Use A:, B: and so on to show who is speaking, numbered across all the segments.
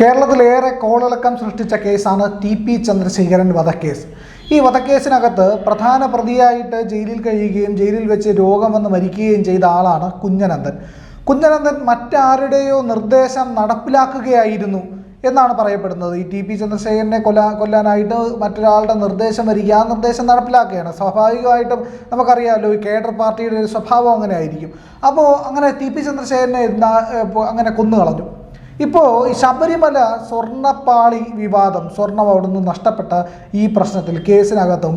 A: കേരളത്തിലേറെ കോളിളക്കം സൃഷ്ടിച്ച കേസാണ് T P Chandrasekharan വധക്കേസ്. ഈ വധക്കേസിനകത്ത് പ്രധാന പ്രതിയായിട്ട് ജയിലിൽ കഴിയുകയും ജയിലിൽ വെച്ച് രോഗം വന്ന് മരിക്കുകയും ചെയ്ത ആളാണ് കുഞ്ഞനന്ദൻ. കുഞ്ഞനന്ദൻ മറ്റാരുടെയോ നിർദ്ദേശം നടപ്പിലാക്കുകയായിരുന്നു എന്നാണ് പറയപ്പെടുന്നത്. ഈ ടി പി ചന്ദ്രശേഖരനെ കൊല്ലാ കൊല്ലാനായിട്ട് മറ്റൊരാളുടെ നിർദ്ദേശം വരിക ആ നിർദ്ദേശം നടപ്പിലാക്കുകയാണ്. സ്വാഭാവികമായിട്ടും നമുക്കറിയാമല്ലോ ഈ കേഡർ പാർട്ടിയുടെ ഒരു സ്വഭാവം അങ്ങനെ ആയിരിക്കും അപ്പോൾ അങ്ങനെ ടി പി ചന്ദ്രശേഖരനെ അങ്ങനെ കൊന്നു കളഞ്ഞു ഇപ്പോൾ ഈ ശബരിമല സ്വർണപ്പാളി വിവാദം സ്വർണം നിന്ന് നഷ്ടപ്പെട്ട ഈ പ്രശ്നത്തിൽ കേസിനകത്തും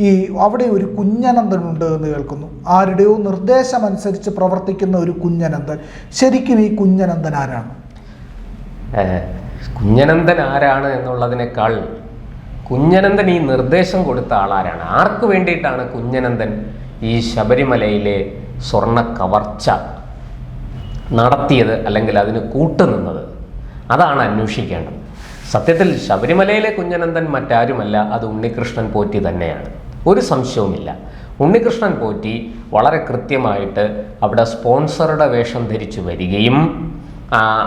A: ഈ അവിടെ ഒരു കുഞ്ഞനന്തനുണ്ട് എന്ന് കേൾക്കുന്നു. ആരുടെയോ നിർദ്ദേശമനുസരിച്ച് പ്രവർത്തിക്കുന്ന ഒരു കുഞ്ഞനന്ദൻ ശരിക്കും ഈ കുഞ്ഞനന്ദൻ ആരാണ്?
B: കുഞ്ഞനന്തൻ ആരാണ് എന്നുള്ളതിനേക്കാൾ കുഞ്ഞനന്ദൻ ഈ നിർദ്ദേശം കൊടുത്ത ആളാരാണ് ആർക്ക് വേണ്ടിയിട്ടാണ് കുഞ്ഞനന്ദൻ ഈ ശബരിമലയിലെ സ്വർണ കവർച്ച നടത്തിയത് അല്ലെങ്കിൽ അതിന് കൂട്ടുനിന്നത്. അതാണ് അന്വേഷിക്കേണ്ടത്. സത്യത്തിൽ ശബരിമലയിലെ കുഞ്ഞനന്ദൻ മറ്റാരുമല്ല അത് ഉണ്ണികൃഷ്ണൻ പോറ്റി തന്നെയാണ്. ഒരു സംശയവുമില്ല. ഉണ്ണികൃഷ്ണൻ പോറ്റി വളരെ കൃത്യമായിട്ട് അവിടെ സ്പോൺസറുടെ വേഷം ധരിച്ചു വരികയും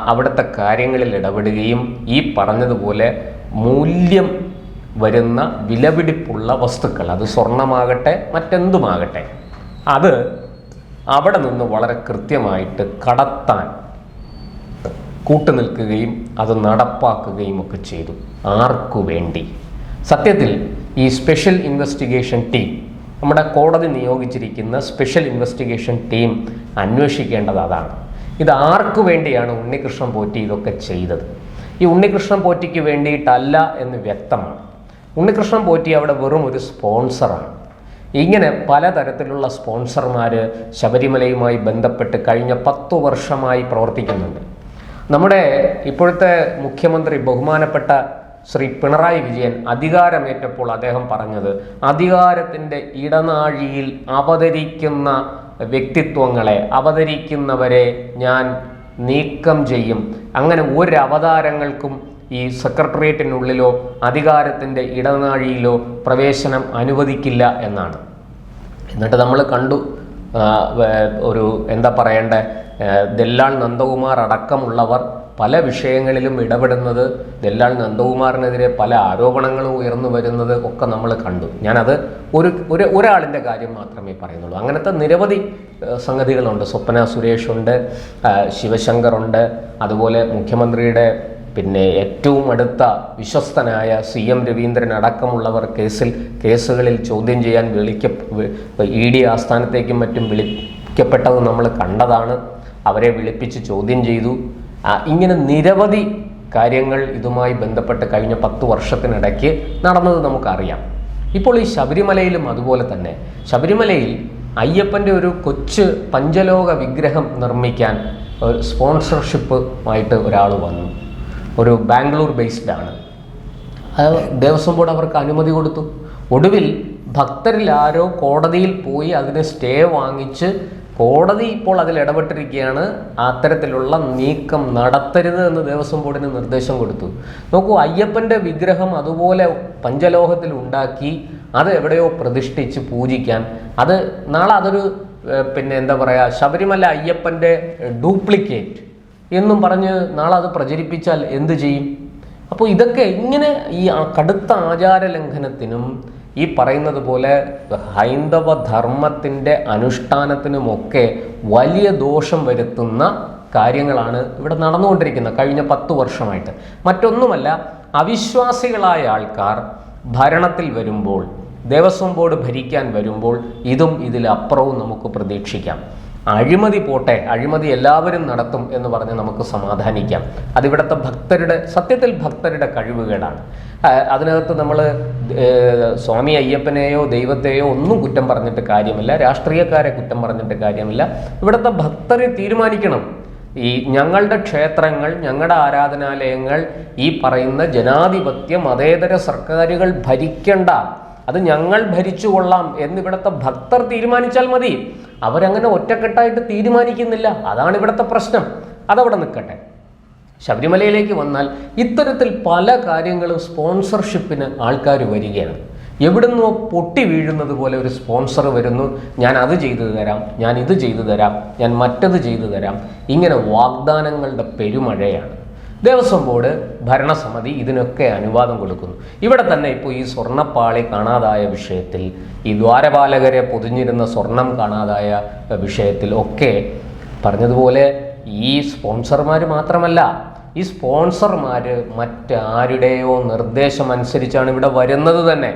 B: അവിടുത്തെ കാര്യങ്ങളിൽ ഇടപെടുകയും ഈ പറഞ്ഞതുപോലെ മൂല്യം വരുന്ന വിലപിടിപ്പുള്ള വസ്തുക്കൾ അത് സ്വർണമാകട്ടെ മറ്റെന്തുമാകട്ടെ അത് അവിടെ നിന്ന് വളരെ കൃത്യമായിട്ട് കടത്താൻ കൂട്ടുനിൽക്കുകയും അത് നടപ്പാക്കുകയും ഒക്കെ ചെയ്തു. ആർക്കു വേണ്ടി? സത്യത്തിൽ ഈ സ്പെഷ്യൽ ഇൻവെസ്റ്റിഗേഷൻ ടീം നമ്മുടെ കോടതി നിയോഗിച്ചിരിക്കുന്ന സ്പെഷ്യൽ ഇൻവെസ്റ്റിഗേഷൻ ടീം അന്വേഷിക്കേണ്ടത് അതാണ്. ഇത് ആർക്കു വേണ്ടിയാണ് ഉണ്ണികൃഷ്ണൻ പോറ്റി ഇതൊക്കെ ചെയ്തത്? ഈ ഉണ്ണികൃഷ്ണൻ പോറ്റിക്ക് വേണ്ടിയിട്ടല്ല എന്ന് വ്യക്തമാണ്. ഉണ്ണികൃഷ്ണൻ പോറ്റി അവിടെ വെറും ഒരു സ്പോൺസറാണ് ഇങ്ങനെ പലതരത്തിലുള്ള സ്പോൺസർമാർ ശബരിമലയുമായി ബന്ധപ്പെട്ട് കഴിഞ്ഞ പത്തു വർഷമായി പ്രവർത്തിക്കുന്നുണ്ട്. നമ്മുടെ ഇപ്പോഴത്തെ മുഖ്യമന്ത്രി ബഹുമാനപ്പെട്ട ശ്രീ പിണറായി വിജയൻ അധികാരമേറ്റപ്പോൾ അദ്ദേഹം പറഞ്ഞത് അധികാരത്തിന്റെ ഇടനാഴിയിൽ അവതരിക്കുന്ന വ്യക്തിത്വങ്ങളെ അവതരിക്കുന്നവരെ ഞാൻ നീക്കം ചെയ്യും. അങ്ങനെ ഒരു അവതാരങ്ങൾക്കും ഈ സെക്രട്ടേറിയറ്റിനുള്ളിലോ അധികാരത്തിന്റെ ഇടനാഴിയിലോ പ്രവേശനം അനുവദിക്കില്ല എന്നാണ്. എന്നിട്ട് നമ്മൾ കണ്ടു ഒരു എന്താ പറയേണ്ട ദല്ലാൾ നന്ദകുമാർ അടക്കമുള്ളവർ പല വിഷയങ്ങളിലും ഇടപെടുന്നത് ദല്ലാൾ നന്ദകുമാറിനെതിരെ പല ആരോപണങ്ങളും ഉയർന്നു വരുന്നത് ഒക്കെ നമ്മൾ കണ്ടു. ഞാനത് ഒരു ഒരു ഒരാളിന്റെ കാര്യം മാത്രമേ പറയുന്നുള്ളൂ. അങ്ങനത്തെ നിരവധി സംഗതികളുണ്ട്. സ്വപ്ന സുരേഷ് ഉണ്ട് ആ, ശിവശങ്കറുണ്ട് അതുപോലെ മുഖ്യമന്ത്രിയുടെ പിന്നെ ഏറ്റവും അടുത്ത വിശ്വസ്തനായ സി എം രവീന്ദ്രൻ അടക്കമുള്ളവർ കേസിൽ കേസുകളിൽ ചോദ്യം ചെയ്യാൻ വിളിക്ക ഇ ഡി ആസ്ഥാനത്തേക്കും മറ്റും വിളിക്കപ്പെട്ടത് നമ്മൾ കണ്ടതാണ്. അവരെ വിളിപ്പിച്ച് ചോദ്യം ചെയ്തു. ഇങ്ങനെ നിരവധി കാര്യങ്ങൾ ഇതുമായി ബന്ധപ്പെട്ട് കഴിഞ്ഞ പത്ത് വർഷത്തിനിടയ്ക്ക് നടന്നത് നമുക്കറിയാം. ഇപ്പോൾ ഈ ശബരിമലയിലും അതുപോലെ തന്നെ. ശബരിമലയിൽ അയ്യപ്പന്റെ ഒരു കൊച്ച് പഞ്ചലോക വിഗ്രഹം നിർമ്മിക്കാൻ ഒരു സ്പോൺസർഷിപ്പുമായിട്ട് ഒരാൾ വന്നു. ഒരു ബാംഗ്ലൂർ ബേസ്ഡ് ആണ്. അത് ദേവസ്വം ബോർഡ് അവർക്ക് അനുമതി കൊടുത്തു. ഒടുവിൽ ഭക്തരിൽ ആരോ കോടതിയിൽ പോയി അതിന് സ്റ്റേ വാങ്ങിച്ച് കോടതി ഇപ്പോൾ അതിൽ ഇടപെട്ടിരിക്കുകയാണ്. അത്തരത്തിലുള്ള നീക്കം നടത്തരുത് എന്ന് ദേവസ്വം ബോർഡിന് നിർദ്ദേശം കൊടുത്തു. നോക്കൂ അയ്യപ്പന്റെ വിഗ്രഹം അതുപോലെ പഞ്ചലോഹത്തിൽ ഉണ്ടാക്കി അത് എവിടെയോ പ്രതിഷ്ഠിച്ച് പൂജിക്കാൻ. അത് നാളെ അതൊരു പിന്നെ എന്താ പറയുക ശബരിമല അയ്യപ്പന്റെ ഡ്യൂപ്ലിക്കേറ്റ്. എന്നും പറഞ്ഞ് നാളെ അത് പ്രചരിപ്പിച്ചാൽ എന്ത് ചെയ്യും? അപ്പോൾ ഇതൊക്കെ എങ്ങനെ ഈ കടുത്ത ആചാര ലംഘനത്തിനും ഈ പറയുന്നത് പോലെ ഹൈന്ദവ ധർമ്മത്തിന്റെ അനുഷ്ഠാനത്തിനുമൊക്കെ വലിയ ദോഷം വരുത്തുന്ന കാര്യങ്ങളാണ് ഇവിടെ നടന്നുകൊണ്ടിരിക്കുന്നത് കഴിഞ്ഞ പത്ത് വർഷമായിട്ട്. മറ്റൊന്നുമല്ല അവിശ്വാസികളായ ആൾക്കാർ ഭരണത്തിൽ വരുമ്പോൾ ദേവസ്വം ബോർഡ് ഭരിക്കാൻ വരുമ്പോൾ ഇതും ഇതിലപ്പുറവും നമുക്ക് പ്രതീക്ഷിക്കാം. അഴിമതി പോട്ടെ അഴിമതി എല്ലാവരും നടത്തും എന്ന് പറഞ്ഞ് നമുക്ക് സമാധാനിക്കാം. അതിവിടുത്തെ ഭക്തരുടെ സത്യത്തിൽ ഭക്തരുടെ കഴിവുകേടാണ്. അതിനകത്ത് നമ്മൾ സ്വാമി അയ്യപ്പനെയോ ദൈവത്തെയോ ഒന്നും കുറ്റം പറഞ്ഞിട്ട് കാര്യമില്ല രാഷ്ട്രീയക്കാരെ കുറ്റം പറഞ്ഞിട്ട് കാര്യമില്ല. ഇവിടുത്തെ ഭക്തരെ തീരുമാനിക്കണം. ഈ ഞങ്ങളുടെ ക്ഷേത്രങ്ങൾ ഞങ്ങളുടെ ആരാധനാലയങ്ങൾ ഈ പറയുന്ന ജനാധിപത്യ മതേതര സർക്കാരുകൾ ഭരിക്കണ്ട. അത് ഞങ്ങൾ ഭരിച്ചുകൊള്ളാം എന്നിവിടുത്തെ ഭക്തർ തീരുമാനിച്ചാൽ മതി. അവരങ്ങനെ ഒറ്റക്കെട്ടായിട്ട് തീരുമാനിക്കുന്നില്ല. അതാണ് ഇവിടുത്തെ പ്രശ്നം. അതവിടെ നിൽക്കട്ടെ. ശബരിമലയിലേക്ക് വന്നാൽ ഇത്തരത്തിൽ പല കാര്യങ്ങളും സ്പോൺസർഷിപ്പിന് ആൾക്കാർ വരികയാണ്. എവിടുന്നോ പൊട്ടി വീഴുന്നത് പോലെ ഒരു സ്പോൺസർ വരുന്നു. ഞാൻ അത് ചെയ്തു തരാം ഞാൻ ഇത് ചെയ്തു തരാം ഞാൻ മറ്റത് ചെയ്തു തരാം. ഇങ്ങനെ വാഗ്ദാനങ്ങളുടെ പെരുമഴയാണ്. ദേവസ്വം ബോർഡ് ഭരണസമിതി ഇതിനൊക്കെ അനുവാദം കൊടുക്കുന്നു. ഇവിടെ തന്നെ ഇപ്പോൾ ഈ സ്വർണപ്പാളി കാണാതായ വിഷയത്തിൽ ഈ ദ്വാരപാലകരെ പൊതിഞ്ഞിരുന്ന സ്വർണം കാണാതായ വിഷയത്തിൽ ഒക്കെ പറഞ്ഞതുപോലെ ഈ സ്പോൺസർമാർ മാത്രമല്ല ഈ സ്പോൺസർമാർ മറ്റാരുടെയോ നിർദ്ദേശം അനുസരിച്ചാണ് ഇവിടെ വരുന്നത് തന്നെ.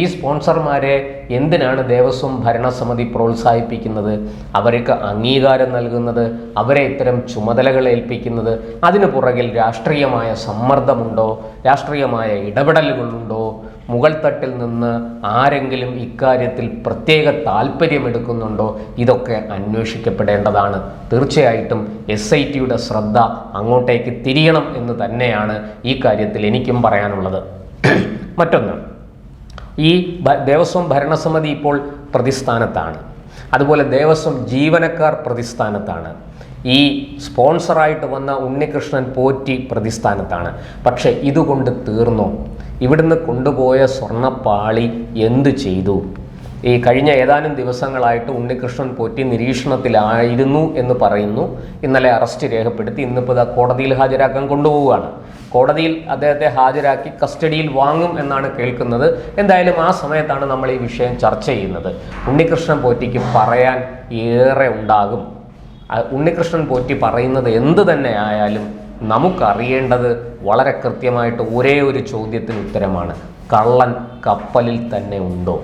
B: ഈ സ്പോൺസർമാരെ എന്തിനാണ് ദേവസ്വം ഭരണസമിതി പ്രോത്സാഹിപ്പിക്കുന്നത്? അവർക്ക് അംഗീകാരം നൽകുന്നത് അവരെ ഇത്തരം ചുമതലകൾ ഏൽപ്പിക്കുന്നത് അതിനു പുറകിൽ രാഷ്ട്രീയമായ സമ്മർദ്ദമുണ്ടോ? രാഷ്ട്രീയമായ ഇടപെടലുകളുണ്ടോ? മുകൾ തട്ടിൽ നിന്ന് ആരെങ്കിലും ഇക്കാര്യത്തിൽ പ്രത്യേക താല്പര്യമെടുക്കുന്നുണ്ടോ ഇതൊക്കെ അന്വേഷിക്കപ്പെടേണ്ടതാണ്. തീർച്ചയായിട്ടും എസ് ഐ ടിയുടെ ശ്രദ്ധ അങ്ങോട്ടേക്ക് തിരിയണം എന്ന് തന്നെയാണ് ഈ കാര്യത്തിൽ എനിക്കും പറയാനുള്ളത്. മറ്റൊന്ന് ഈ ദേവസ്വം ഭരണസമിതി ഇപ്പോൾ പ്രതിസ്ഥാനത്താണ്. അതുപോലെ ദേവസ്വം ജീവനക്കാർ പ്രതിസ്ഥാനത്താണ്. ഈ സ്പോൺസറായിട്ട് വന്ന ഉണ്ണികൃഷ്ണൻ പോറ്റി പ്രതിസ്ഥാനത്താണ്. പക്ഷേ ഇതുകൊണ്ട് തീർന്നോ? ഇവിടുന്ന് കൊണ്ടുപോയ സ്വർണപ്പാളി എന്തു ചെയ്തു? ഈ കഴിഞ്ഞ ഏതാനും ദിവസങ്ങളായിട്ട് ഉണ്ണികൃഷ്ണൻ പോറ്റി നിരീക്ഷണത്തിലായിരുന്നു എന്ന് പറയുന്നു. ഇന്നലെ അറസ്റ്റ് രേഖപ്പെടുത്തി. ഇന്നിപ്പോൾ കോടതിയിൽ ഹാജരാക്കാൻ കൊണ്ടുപോവുകയാണ്. കോടതിയിൽ അദ്ദേഹത്തെ ഹാജരാക്കി കസ്റ്റഡിയിൽ വാങ്ങും എന്നാണ് കേൾക്കുന്നത്. എന്തായാലും ആ സമയത്താണ് നമ്മൾ ഈ വിഷയം ചർച്ച ചെയ്യുന്നത്. ഉണ്ണികൃഷ്ണൻ പോറ്റിക്ക് പറയാൻ ഏറെ ഉണ്ടാകും. ഉണ്ണികൃഷ്ണൻ പോറ്റി പറയുന്നത് എന്ത് തന്നെ ആയാലും നമുക്കറിയേണ്ടത് വളരെ കൃത്യമായിട്ട് ഒരേ ഒരു ചോദ്യത്തിന് ഉത്തരമാണ്. കള്ളൻ കപ്പലിൽ തന്നെ ഉണ്ടോ?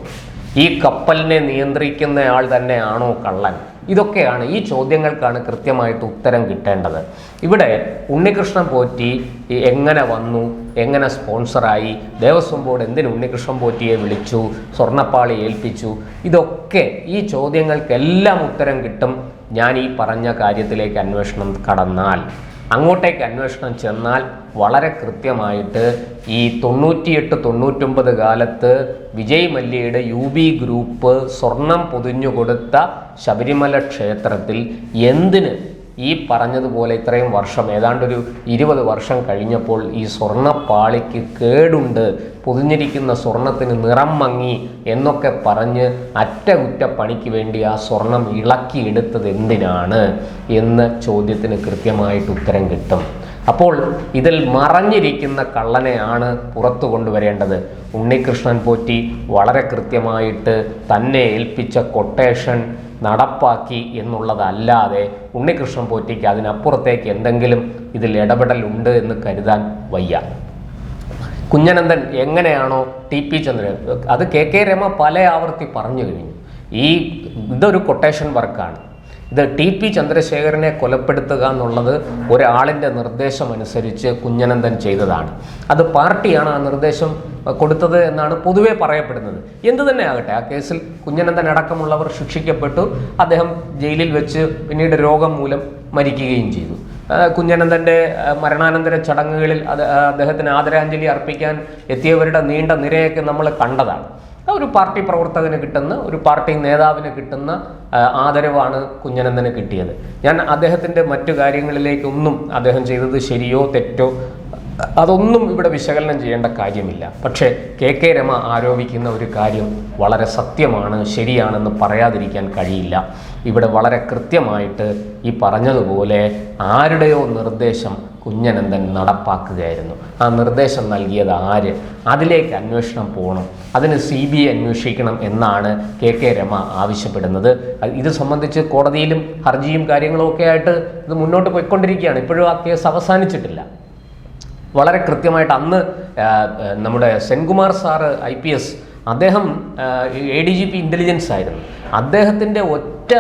B: ഈ കപ്പലിനെ നിയന്ത്രിക്കുന്നയാൾ തന്നെയാണോ കള്ളൻ? ഇതൊക്കെയാണ് ഈ ചോദ്യങ്ങൾക്കാണ് കൃത്യമായിട്ട് ഉത്തരം കിട്ടേണ്ടത്. ഇവിടെ ഉണ്ണികൃഷ്ണൻ പോറ്റി എങ്ങനെ വന്നു? എങ്ങനെ സ്പോൺസറായി? ദേവസ്വം ബോർഡ് എന്തിന് ഉണ്ണികൃഷ്ണൻ പോറ്റിയെ വിളിച്ചു? സ്വർണപ്പാളി ഏൽപ്പിച്ചു? ഇതൊക്കെ ഈ ചോദ്യങ്ങൾക്കെല്ലാം ഉത്തരം കിട്ടും. ഞാൻ ഈ പറഞ്ഞ കാര്യത്തിലേക്ക് അന്വേഷണം കടന്നാൽ. അങ്ങോട്ടേക്ക് അന്വേഷണം ചെന്നാൽ വളരെ കൃത്യമായിട്ട് ഈ തൊണ്ണൂറ്റിയെട്ട് തൊണ്ണൂറ്റൊമ്പത് കാലത്ത് വിജയ് മല്യയുടെ യു ബി ഗ്രൂപ്പ് സ്വർണം പൊതിഞ്ഞു കൊടുത്ത ശബരിമല ക്ഷേത്രത്തിൽ എന്തിന് ഈ പറഞ്ഞതുപോലെ ഇത്രയും വർഷം ഏതാണ്ടൊരു ഇരുപത് വർഷം കഴിഞ്ഞപ്പോൾ ഈ സ്വർണപ്പാളിക്ക് കേടുണ്ട് പൊതിഞ്ഞിരിക്കുന്ന സ്വർണത്തിന് നിറം മങ്ങി എന്നൊക്കെ പറഞ്ഞ് അറ്റകുറ്റപ്പണിക്ക് വേണ്ടി ആ സ്വർണം ഇളക്കിയെടുത്തത് എന്തിനാണ് എന്ന ചോദ്യത്തിന് കൃത്യമായിട്ട് ഉത്തരം കിട്ടും. അപ്പോൾ ഇതിൽ മറഞ്ഞിരിക്കുന്ന കള്ളനെയാണ് പുറത്തു കൊണ്ടുവരേണ്ടത്. ഉണ്ണികൃഷ്ണൻ പോറ്റി വളരെ കൃത്യമായിട്ട് തന്നെ ഏൽപ്പിച്ച കൊട്ടേഷൻ നടപ്പാക്കി എന്നുള്ളതല്ലാതെ ഉണ്ണികൃഷ്ണൻ പോറ്റിക്ക് അതിനപ്പുറത്തേക്ക് എന്തെങ്കിലും ഇതിൽ ഇടപെടലുണ്ട് എന്ന് കരുതാൻ വയ്യ. കുഞ്ഞനന്ദൻ എങ്ങനെയാണോ ടി പി ചന്ദ്രൻ അത് കെ കെ രമ പല ആവർത്തി പറഞ്ഞു കഴിഞ്ഞു. ഈ ഇതൊരു കൊട്ടേഷൻ വർക്കാണ് ഇത് ടി പി ചന്ദ്രശേഖരനെ കൊലപ്പെടുത്തുക എന്നുള്ളത് ഒരാളിന്റെ നിർദ്ദേശം അനുസരിച്ച് കുഞ്ഞനന്ദൻ ചെയ്തതാണ്. അത് പാർട്ടിയാണ് ആ നിർദ്ദേശം കൊടുത്തത് എന്നാണ് പൊതുവെ പറയപ്പെടുന്നത്. എന്തു തന്നെ ആകട്ടെ ആ കേസിൽ കുഞ്ഞനന്ദൻ അടക്കമുള്ളവർ ശിക്ഷിക്കപ്പെട്ടു. അദ്ദേഹം ജയിലിൽ വെച്ച് പിന്നീട് രോഗം മൂലം മരിക്കുകയും ചെയ്തു. കുഞ്ഞനന്ദന്റെ മരണാനന്തര ചടങ്ങുകളിൽ അദ്ദേഹത്തിന് ആദരാഞ്ജലി അർപ്പിക്കാൻ എത്തിയവരുടെ നീണ്ട നിരയൊക്കെ നമ്മൾ കണ്ടതാണ്. ഒരു പാർട്ടി പ്രവർത്തകന് കിട്ടുന്ന ഒരു പാർട്ടി നേതാവിന് കിട്ടുന്ന ആദരവാണ് കുഞ്ഞനന്ദന് കിട്ടിയത്. ഞാൻ അദ്ദേഹത്തിന്റെ മറ്റു കാര്യങ്ങളിലേക്കൊന്നും അദ്ദേഹം ചെയ്തത് ശരിയോ തെറ്റോ അതൊന്നും ഇവിടെ വിശകലനം ചെയ്യേണ്ട കാര്യമില്ല. പക്ഷേ കെ കെ രമ ആരോപിക്കുന്ന ഒരു കാര്യം വളരെ സത്യമാണ് ശരിയാണെന്ന് പറയാതിരിക്കാൻ കഴിയില്ല. ഇവിടെ വളരെ കൃത്യമായിട്ട് ഈ പറഞ്ഞതുപോലെ ആരുടെയോ നിർദ്ദേശം കുഞ്ഞനന്ദൻ നടപ്പാക്കുകയായിരുന്നു. ആ നിർദ്ദേശം നൽകിയത് ആര്? അതിലേക്ക് അന്വേഷണം പോകണം. അതിന് സി ബി ഐ അന്വേഷിക്കണം എന്നാണ് കെ കെ രമ ആവശ്യപ്പെടുന്നത്. ഇത് സംബന്ധിച്ച് കോടതിയിലും ഹർജിയും കാര്യങ്ങളും ഒക്കെ ആയിട്ട് ഇത് മുന്നോട്ട് പോയിക്കൊണ്ടിരിക്കുകയാണ്. ഇപ്പോഴും ആ കേസ് അവസാനിച്ചിട്ടില്ല. വളരെ കൃത്യമായിട്ട് അന്ന് നമ്മുടെ Senkumar sir I P S അദ്ദേഹം A D G P intelligence ആയിരുന്നു. അദ്ദേഹത്തിന്റെ ഒറ്റ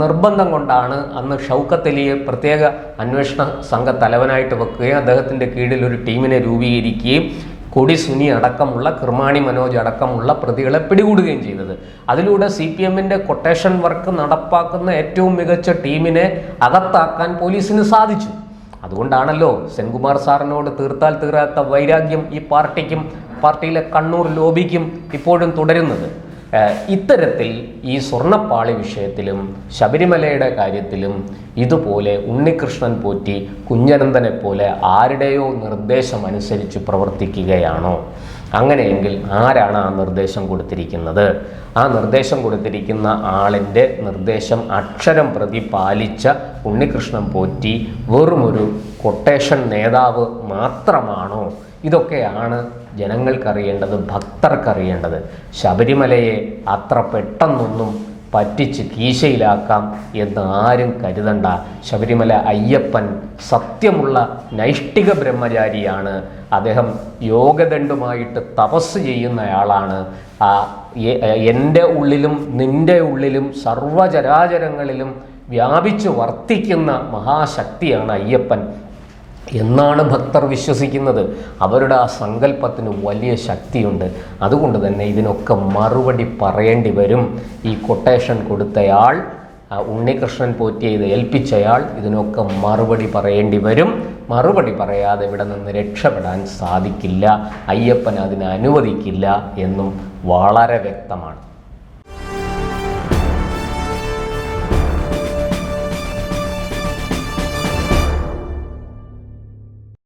B: നിർബന്ധം കൊണ്ടാണ് അന്ന് ഷൗക്കത്ത് അലിയെ പ്രത്യേക അന്വേഷണ സംഘ തലവനായിട്ട് വെക്കുകയും അദ്ദേഹത്തിന്റെ കീഴിൽ ഒരു ടീമിനെ രൂപീകരിക്കുകയും കൊടി സുനി അടക്കമുള്ള കിർമാണി മനോജ് അടക്കമുള്ള പ്രതികളെ പിടികൂടുകയും ചെയ്തത്. അതിലൂടെ സി പി എമ്മിന്റെ കൊട്ടേഷൻ വർക്ക് നടപ്പാക്കുന്ന ഏറ്റവും മികച്ച ടീമിനെ അകത്താക്കാൻ പോലീസിന് സാധിച്ചു. അതുകൊണ്ടാണല്ലോ സെൻകുമാർ സാറിനോട് തീർത്താൽ തീരാത്ത വൈരാഗ്യം ഈ പാർട്ടിക്കും പാർട്ടിയിലെ കണ്ണൂർ ലോബിക്കും ഇപ്പോഴും തുടരുന്നത്. ഇത്തരത്തിൽ ഈ സ്വർണപ്പാളി വിഷയത്തിലും ശബരിമലയുടെ കാര്യത്തിലും ഇതുപോലെ ഉണ്ണികൃഷ്ണൻ പോറ്റി കുഞ്ഞനന്ദനെ പോലെ ആരുടെയോ നിർദ്ദേശം അനുസരിച്ച് പ്രവർത്തിക്കുകയാണോ? അങ്ങനെയെങ്കിൽ ആരാണ് ആ നിർദ്ദേശം കൊടുത്തിരിക്കുന്നത്? ആ നിർദ്ദേശം കൊടുത്തിരിക്കുന്ന ആളിന്റെ നിർദ്ദേശം അക്ഷരം പ്രതി പാലിച്ച ഉണ്ണികൃഷ്ണൻ പോറ്റി വെറുമൊരു കൊട്ടേഷൻ നേതാവ് മാത്രമാണോ? ഇതൊക്കെയാണ് ജനങ്ങൾക്കറിയേണ്ടത് ഭക്തർക്കറിയേണ്ടത്. ശബരിമലയെ അത്ര പെട്ടെന്നൊന്നും പറ്റിച്ച് കീശയിലാക്കാം എന്ന് ആരും കരുതണ്ട. ശബരിമല അയ്യപ്പൻ സത്യമുള്ള നൈഷ്ഠിക ബ്രഹ്മചാരിയാണ്. അദ്ദേഹം യോഗദണ്ഡുമായിട്ട് തപസ് ചെയ്യുന്നയാളാണ്. ആ എന്റെ ഉള്ളിലും നിന്റെ ഉള്ളിലും സർവചരാചരങ്ങളിലും വ്യാപിച്ചു വർത്തിക്കുന്ന മഹാശക്തിയാണ് അയ്യപ്പൻ. എന്നാണ് ഭക്തർ വിശ്വസിക്കുന്നത്. അവരുടെ ആ സങ്കല്പത്തിന് വലിയ ശക്തിയുണ്ട്. അതുകൊണ്ട് തന്നെ ഇതിനൊക്കെ മറുപടി പറയേണ്ടി വരും. ഈ കൊട്ടേഷൻ കൊടുത്തയാൾ ഉണ്ണികൃഷ്ണൻ പോറ്റിയെ ഇത് ഏൽപ്പിച്ചയാൾ ഇതിനൊക്കെ മറുപടി പറയേണ്ടി വരും. മറുപടി പറയാതെ ഇവിടെ നിന്ന് രക്ഷപ്പെടാൻ സാധിക്കില്ല. അയ്യപ്പൻ അതിനെ അനുവദിക്കില്ല എന്നും വളരെ വ്യക്തമാണ്.